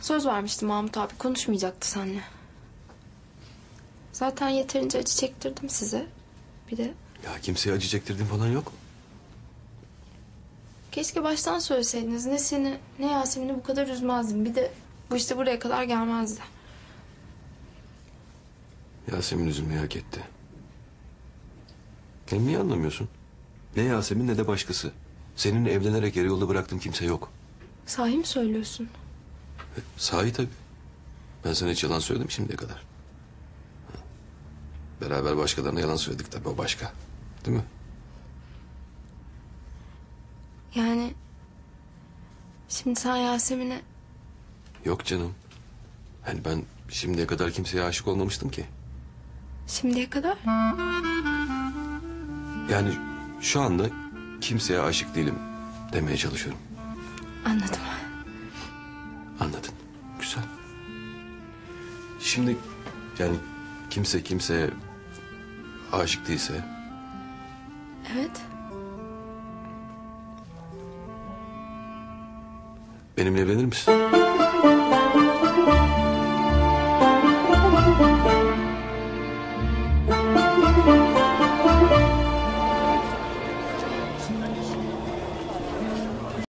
Söz vermişti Mahmut abi konuşmayacaktı seninle. Zaten yeterince acı çektirdim size. Bir de Ya kimseye acı çektirdiğin falan yok. keşke baştan söyleseydiniz. Ne seni ne Yasemin'i bu kadar üzmezdim. Bir de bu işte buraya kadar gelmezdi. Yasemin üzülmeyi hak etti. Hem niye anlamıyorsun? Ne Yasemin ne de başkası. Senin evlenerek yarı yolda bıraktığın kimse yok. Sahi mi söylüyorsun? E, Sahi tabii. Ben sana hiç yalan söyledim şimdiye kadar. Beraber başkalarına yalan söyledik tabii o başka. Değil mi? Yani şimdi sen Yasemin'e Yok canım. Hani ben şimdiye kadar kimseye aşık olmamıştım ki. şimdiye kadar Yani şu anda kimseye aşık değilim demeye çalışıyorum. anladım. Anladın. Güzel. Şimdi yani kimse kimseye aşık değilse Evet. benimle evlenir misin?